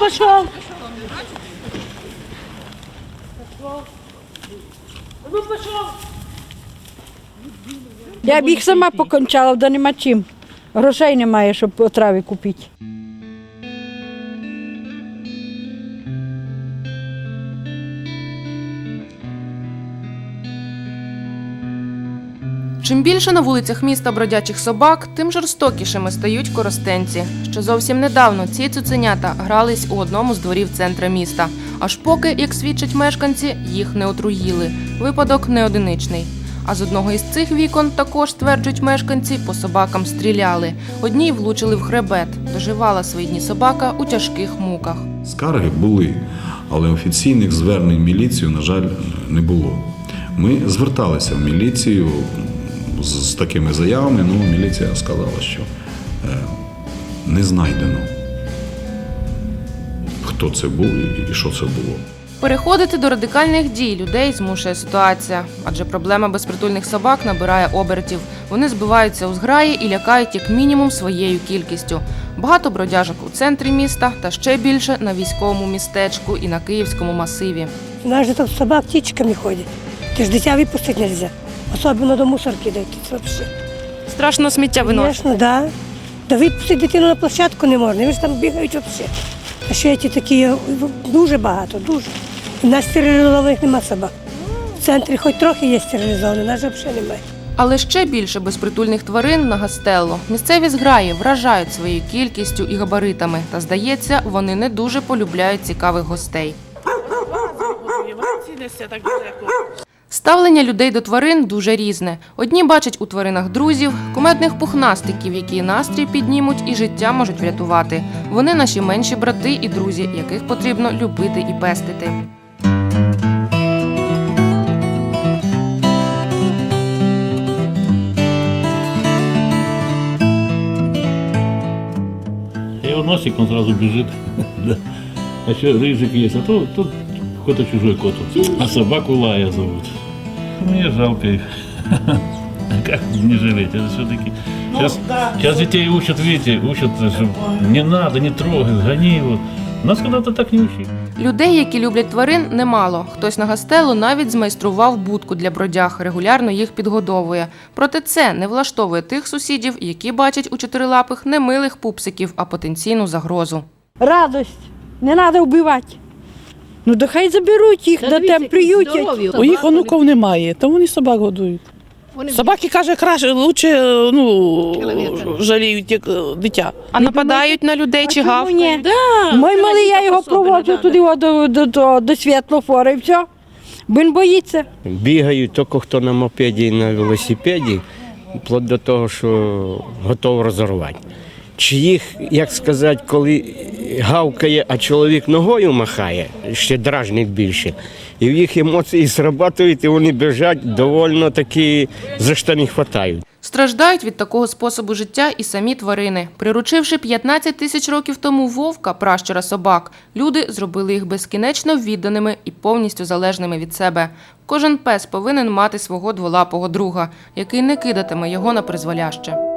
пішов. Ну пошел. Я б їх сама покончала, да нема чим. Грошей немає, щоб отрави купити. Чим більше на вулицях міста бродячих собак, тим жорстокішими стають коростенці. Ще зовсім недавно ці цуценята грались у одному з дворів центра міста. Аж поки, як свідчать мешканці, їх не отруїли. Випадок не одиничний. А з одного із цих вікон також стверджують мешканці, по собакам стріляли. Одній влучили в хребет. Доживала свої дні собака у тяжких муках. Скарги були, але офіційних звернень міліцію, на жаль, не було. Ми зверталися в міліцію з, з такими заявами, але міліція сказала, що е, не знайдено, хто це був і, і що це було. Переходити до радикальних дій людей змушує ситуація, адже проблема безпритульних собак набирає обертів. Вони збиваються у зграї і лякають як мінімум своєю кількістю. Багато бродяжок у центрі міста та ще більше на військовому містечку і на київському масиві. У нас же тут собак птичками ходять. Ти ж дитя випустити не можна. Особливо до мусорки дойти. Це взагалі. Страшно сміття Звісно, так. Да. Да випустити дитину на площадку не можна. Вони ж там бігають взагалі. А ще ті такі дуже багато, дуже. У нас стерилізованих нема собак. В центрі хоч трохи є стерилізовані, у нас же взагалі немає. Але ще більше безпритульних тварин на Гастелло. Місцеві зграї вражають своєю кількістю і габаритами. Та здається, вони не дуже полюбляють цікавих гостей. Ставлення людей до тварин дуже різне. Одні бачать у тваринах друзів, кумедних пухнастиків, які настрій піднімуть і життя можуть врятувати. Вони наші менші брати і друзі, яких потрібно любити і пестити. Я носик, он бежит. А еще рыжик есть, а то тут какой-то чужой кот. А собаку Лая зовут. Мне жалко их. Как не жалеть? Это все-таки... Сейчас, сейчас детей учат, видите, учат, что не надо, не трогай, гони его. Нас когда-то так не учили. Людей, які люблять тварин, немало. Хтось на гастелу навіть змайстрував будку для бродяг, регулярно їх підгодовує. Проте це не влаштовує тих сусідів, які бачать у чотирилапих не милих пупсиків, а потенційну загрозу. Радость. Не треба вбивати. Ну, то хай заберуть їх, да там приютять. У їх онуків немає, то вони собак годують. Собаки каже, краще лучше ну, жаліють як е, дитя. А нападають на людей чи гавкають? ні? Мой малий, я його проводжу туди о, до, до, до, до світлофора і все. Він боїться. Бігають тільки хто на мопеді і на велосипеді, вплоть до того, що готов розорвати. Чи їх, як сказати, коли гавкає, а чоловік ногою махає, ще дражнить більше. І в їх емоції срабатують, і вони біжать довольно таки за штани хватають. Страждають від такого способу життя і самі тварини. Приручивши 15 тисяч років тому вовка, пращура собак, люди зробили їх безкінечно відданими і повністю залежними від себе. Кожен пес повинен мати свого дволапого друга, який не кидатиме його на призволяще.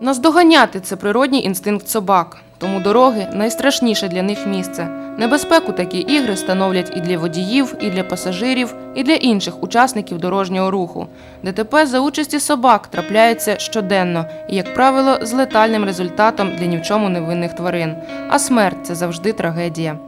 Наздоганяти це природній інстинкт собак, тому дороги найстрашніше для них місце. Небезпеку такі ігри становлять і для водіїв, і для пасажирів, і для інших учасників дорожнього руху. ДТП за участі собак трапляються щоденно і, як правило, з летальним результатом для ні в чому невинних тварин. А смерть це завжди трагедія.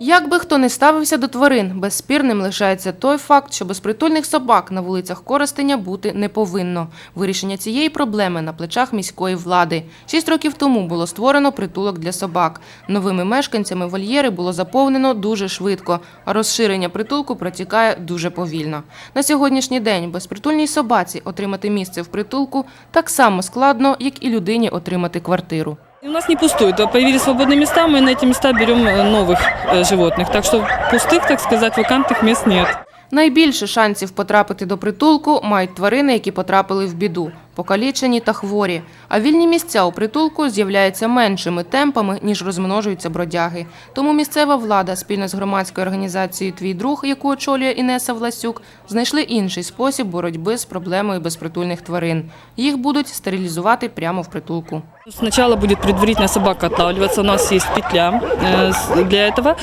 Як би хто не ставився до тварин, безспірним лишається той факт, що безпритульних собак на вулицях Коростеня бути не повинно. Вирішення цієї проблеми на плечах міської влади. Шість років тому було створено притулок для собак. Новими мешканцями вольєри було заповнено дуже швидко, а розширення притулку протікає дуже повільно. На сьогоднішній день безпритульній собаці отримати місце в притулку так само складно, як і людині отримати квартиру. У нас не пустует, а появились свободные места, мы на эти места берем э, новых э, животных. Так что пустых, так сказать, вакантных мест нет. Найбільше шансів потрапити до притулку мають тварини, які потрапили в біду, покалічені та хворі. А вільні місця у притулку з'являються меншими темпами, ніж розмножуються бродяги. Тому місцева влада спільно з громадською організацією Твій друг, яку очолює Інеса Власюк, знайшли інший спосіб боротьби з проблемою безпритульних тварин. Їх будуть стерилізувати прямо в притулку. Сначала будет предварительно собака отлавливаться, у нас есть петля э, с- для этого.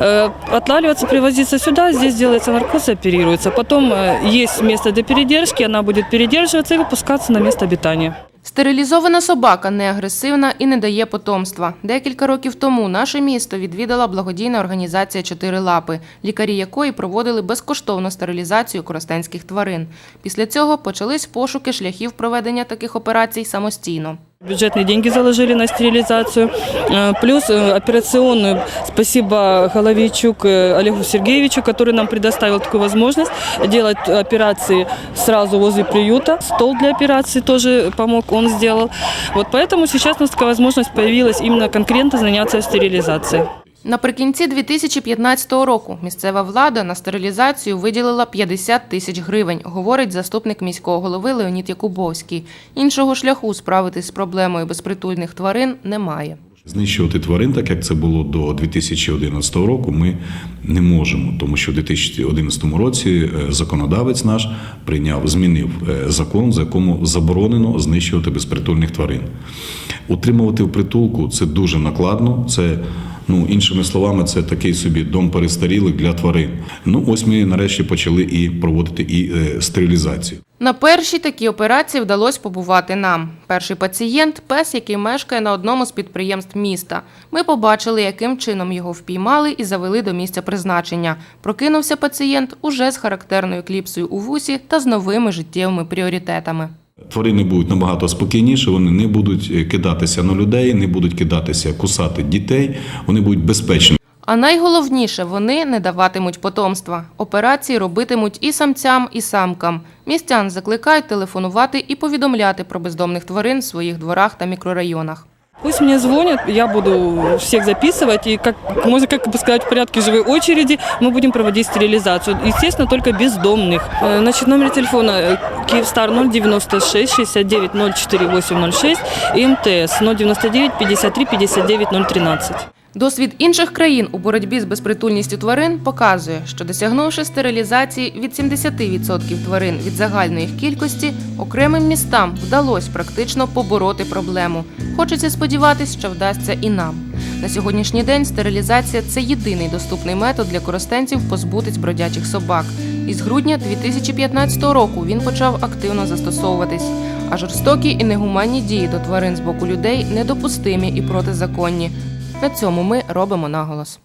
Э, Отлавливаться, привозиться сюда, здесь делается наркоз и оперируется. Потом э, есть место для передержки, она будет передерживаться и выпускаться на место обитания. Стерилізована собака не агресивна і не дає потомства. Декілька років тому наше місто відвідала благодійна організація «Чотири лапи», лікарі якої проводили безкоштовну стерилізацію коростенських тварин. Після цього почались пошуки шляхів проведення таких операцій самостійно. Бюджетные деньги заложили на стерилизацию. Э, Плюс э, операционную. Спасибо Головичук э, Олегу Сергеевичу, который нам предоставил такую возможность делать операции сразу возле приюта. Стол для операции тоже помог, он сделал. Вот поэтому сейчас у нас такая возможность появилась именно конкретно заняться стерилизацией. Наприкінці 2015 року місцева влада на стерилізацію виділила 50 тисяч гривень, говорить заступник міського голови Леонід Якубовський. Іншого шляху справитись з проблемою безпритульних тварин немає. Знищувати тварин, так як це було до 2011 року, ми не можемо, тому що в 2011 році е, законодавець наш прийняв, змінив е, закон, за якому заборонено знищувати безпритульних тварин. Утримувати в притулку це дуже накладно. Це ну іншими словами, це такий собі дом перестарілих для тварин. Ну ось ми нарешті почали і проводити і е, стерилізацію. На першій такій операції вдалося побувати нам. Перший пацієнт пес, який мешкає на одному з підприємств міста. Ми побачили, яким чином його впіймали і завели до місця призначення. Прокинувся пацієнт уже з характерною кліпсою у вусі та з новими життєвими пріоритетами. Тварини будуть набагато спокійніше, вони не будуть кидатися на людей, не будуть кидатися, кусати дітей, вони будуть безпечні. А найголовніше, вони не даватимуть потомства. Операції робитимуть і самцям, і самкам. Містян закликають телефонувати і повідомляти про бездомних тварин в своїх дворах та мікрорайонах. Пусть мне звонят, я буду всех записывать, и, как можно как бы сказать, в порядке живой очереди мы будем проводить стерилизацию. Естественно, только бездомных. Э, Значит, номер телефона э, Киевстар 096 69 04 806 и МТС 099 53 59 013. Досвід інших країн у боротьбі з безпритульністю тварин показує, що досягнувши стерилізації від 70% тварин від загальної їх кількості, окремим містам вдалося практично побороти проблему. Хочеться сподіватись, що вдасться і нам. На сьогоднішній день стерилізація це єдиний доступний метод для користенців позбутись бродячих собак. Із грудня 2015 року він почав активно застосовуватись. А жорстокі і негуманні дії до тварин з боку людей недопустимі і протизаконні. На цьому ми робимо наголос.